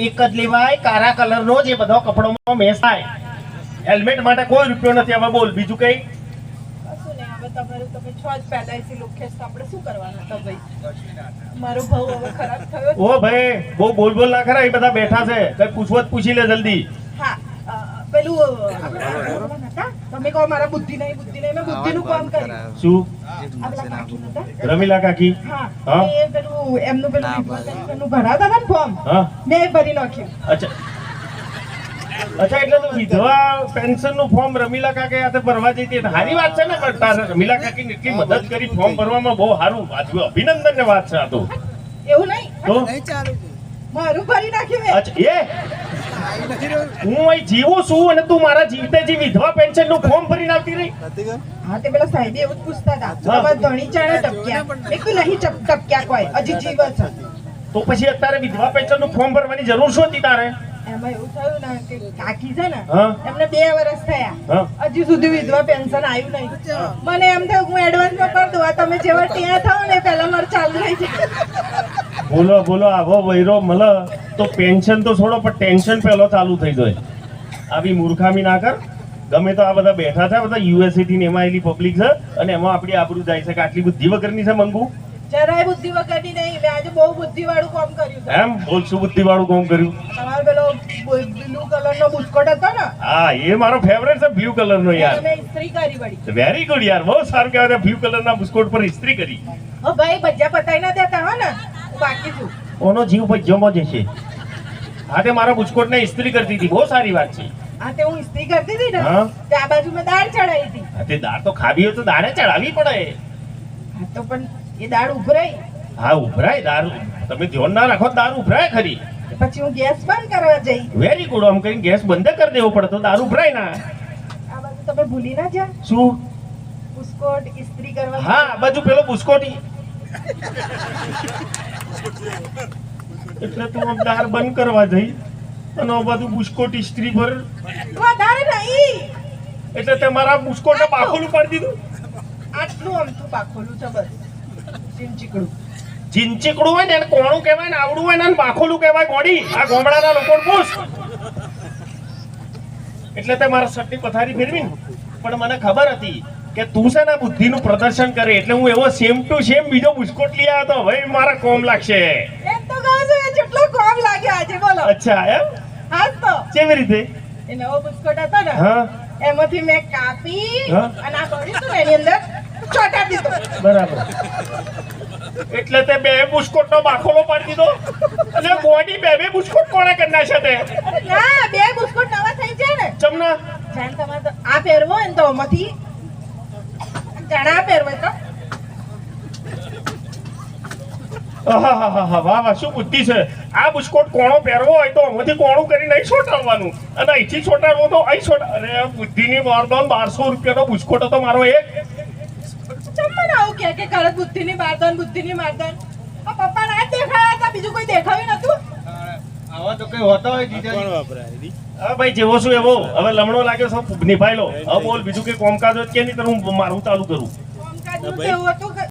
એક જ લેવાય કાળા કલરનો જે બધો કપડોમાં થાય. હેલ્મેટ માટે કોઈ રૂપિયો નથી હવે બોલ બીજું કઈ? ભાઈ? ઓ બહુ બોલ બોલ ના ખરા એ બધા બેઠા છે. કઈ પૂછવો પૂછી લે જલ્દી. હા પેલું? તમે કહો મારા બુદ્ધિ નહીં બુદ્ધિ નહીં મેં બુદ્ધિનું કામ કર્યું. શું? રમીલા કાકી? હા. પેલું એમનું પેલું ભરાતા ને ફોર્મ હા? મેં ભરી નાખ્યું. અચ્છા. અચ્છા એટલે તું વિધવા પેન્શનનું ફોર્મ રમીલા કાકે હાથે ભરવા જઈ હતી. સારી વાત છે ને પણ તારે રમીલા કાકી એટલી મદદ કરી ફોર્મ ભરવામાં બહુ સારું. આજુ અભિનંદન ને વાત છે આ તો. એવું નહીં? તો? મારું ભરી નાખ્યું મેં. અચ્છા એ? હું અહીં જીવું છું અને તું મારા જીવતે જી વિધવા પેન્શનનું ફોર્મ ભરીને આવતી રહી. હા તે પેલા સાહેબે એવું જ પૂછતા હતા. હા. ધણી ચાણે ટપક્યા. એક નહીં ટપક્યા કોઈ. હજી જીવ છે. તો પછી અત્યારે વિધવા પેન્શનનું ફોર્મ ભરવાની જરૂર શું હતી તારે? એમાં એવું થયું ને કે કાકી છે ને એમને બે વર્ષ થયા. હા. હજી સુધી વિધવા પેન્શન આવ્યું નહીં. મને એમ થયું હું એડવાન્સમાં કરી દઉં. તમે જેવા ત્યાં થાવ ને પહેલા મારે ચાલુ થઈ જાય. બોલો બોલો આવો વૈરો મળે તો પેન્શન તો છોડો પણ ટેન્શન પહેલો ચાલુ થઈ જાય. આવી મૂર્ખામી ના કર. ગમે તો આ બધા બેઠા છે બધા યુએસએથી એમાં આવેલી પબ્લિક છે અને એમાં આપણી આબરૂ જાય છે કે આટલી બુદ્ધિ વગરની છે મંગુ? જરાય બુદ્ધિ વગરની નહીં મેં આજે બહુ બુદ્ધિ વાળું કામ કર્યું છે. એમ? બોલ શું બુદ્ધિ વાળું કામ કર્યું? તમારો પેલો બ્લુ કલર નો બુસ્કોટ હતો ને? હા એ મારો ફેવરેટ છે બ્લુ કલર નો યાર. મેં ઇસ્ત્રી કરી વળી. વેરી ગુડ યાર બહુ સારું કહેવાય બ્લુ કલર ના બિસ્કોટ પર ઇસ્ત્રી કરી. ઓ ભાઈ બજા પતાઈ ના દેતા હો ને? ઓનો જીવ ભજ્યોમાં જશે. હા તે મારા બુચકોટ ને ઇસ્ત્રી કરતી હતી બહુ સારી વાત છે. તે હું ઇસ્ત્રી કરતી હતી ને આ બાજુ મેં દાળ ચડાવી હતી. હા તે દાળ તો ખાવી હોય તો દાળે ચડાવી પડે. હા તો પણ એ દાળ ઉભરાઈ. હા ઉભરાય દારૂ તમે ધ્યાન ના રાખો દારૂ ઉભરાય ખરી. પછી હું ગેસ બંધ કરવા જઈ. વેરી ગુડ આમ કઈ ગેસ બંધ કરી દેવો પડે તો દારૂ ઉભરાય ના. આ બાજુ તમે ભૂલી ના જા શું? બુસ્કોટ ઇસ્ત્રી કરવા હા બાજુ પેલો બુસ્કોટી એટલે તું દાર બંધ કરવા જઈ અને બાજુ બુસ્કોટ ઇસ્ત્રી પર વધારે નહીં. એટલે તે મારા બુસ્કોટ બાખોલું પાડી દીધું? આટલું અમથું પાખોલું છે બસ. ચીમચીકડું ચીંચીકડું હોય ને એને કોણું કહેવાય ને આવડું હોય ને એને બાખોલું કહેવાય ગોડી આ ગોમડાના લોકો પૂછ. એટલે તે મારા શર્ટની પથારી ફેરવી ને પણ મને ખબર હતી કે તું છે ને બુદ્ધિનું પ્રદર્શન કરે એટલે હું એવો સેમ ટુ સેમ બીજો બુસ્કોટ લઈ આવ્યો તો ભાઈ મારા કોમ લાગશે. એમ તો કહું છું જેટલો કોમ લાગ્યો આજે બોલો. અચ્છા એમ? હા તો. કેવી રીતે? એ નવો બુસ્કોટ હતો ને હા. એમાંથી મેં કાપી અને આ કર્યું એની અંદર દીધો. બરાબર. એટલે તે બે બુસ્કોટ નો બાખોલો પાડી દીધો? અને બોડી બે બે બુસ્કોટ કોણે કરી નાખ્યા તે ના બે બુસ્કોટ નવા થઈ જાય ને. ચમના? જાણ તમારે આ પહેરવો ને તો આમાંથી ચણા પહેરવો તો. વાહ વાહ શું બુદ્ધિ છે? આ બુસ્કોટ કોણો પહેરવો હોય તો આમાંથી કોણું કરીને અહીં અને અહીંથી છોટાડવો તો અહીં છોટા અરે બુદ્ધિની વારદાન બારસો રૂપિયાનો બુસ્કોટ હતો મારો એક. ચમ્મન આવું કે કે કરત બુદ્ધિની બારદાન બુદ્ધિની મારદાન પપ્પા ના દેખાયા હતા બીજું કોઈ દેખાયું નતું આવા તો કઈ હોતા હોય જીજાજી હા ભાઈ જેવો શું એવો. હવે લમણો લાગ્યો સૌ નિભાઈ લો હવે બોલ બીજું કે કોમકાજ હોય કે નહીં તો હું મારું ચાલુ કરું. એવું હતું